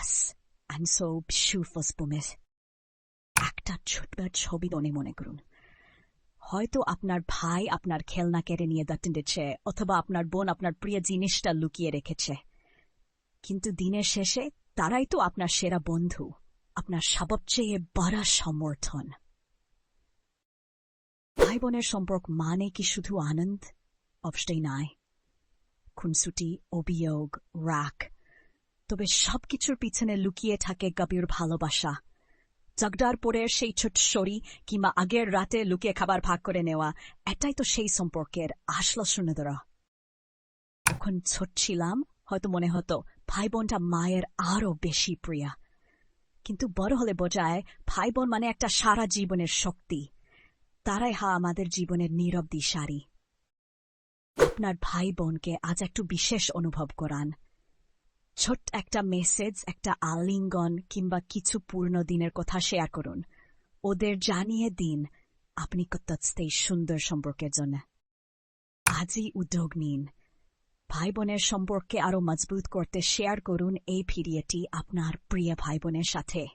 was I'm so bescheuert একটা ছোট্ট ছবি মনে মনে করুন। হয়তো আপনার ভাই আপনার খেলনা কেড়ে নিয়ে দাঁড়িয়ে অথবা আপনার বোন আপনার প্রিয় জিনিসটা লুকিয়ে রেখেছে। কিন্তু দিনের শেষে তারাই তো আপনার সেরা বন্ধু, আপনার সবচেয়ে বড় সমর্থন। ভাই বোনের সম্পর্ক মানে কি শুধু আনন্দ? অবশ্যই নয় খুনসুটি, অভিযোগ, রাগ তবে সবকিছুর পিছনে লুকিয়ে থাকে গভীর ভালোবাসা। জগদার পরের সেই ছোট সরি কিংবা আগের রাতে লুকিয়ে খাবার ভাগ করে নেওয়া, এটাই তো সেই সম্পর্কের আসল শূন্যদরা যখন ছোট ছিলাম, হয়তো মনে হতো ভাই বোনটা মায়ের আরও বেশি প্রিয়া। কিন্তু বড় হলে বোঝায় ভাই বোন মানে একটা সারা জীবনের শক্তি। তারাই হা আমাদের জীবনের নীরব দিশারি। আপনার ভাই বোনকে আজ একটু বিশেষ অনুভব করান। ছোট্ট একটা মেসেজ, একটা আলিঙ্গন কিংবা কিছু পূর্ণ দিনের কথা শেয়ার করুন। ওদের জানিয়ে দিন আপনি কত্তস্তেই সুন্দর সম্পর্কের জন্য। আজই উদ্যোগ নিন। ভাই বোনের সম্পর্কে আরও মজবুত করতে শেয়ার করুন এই ভিডিওটি আপনার প্রিয় ভাই বোনের সাথে।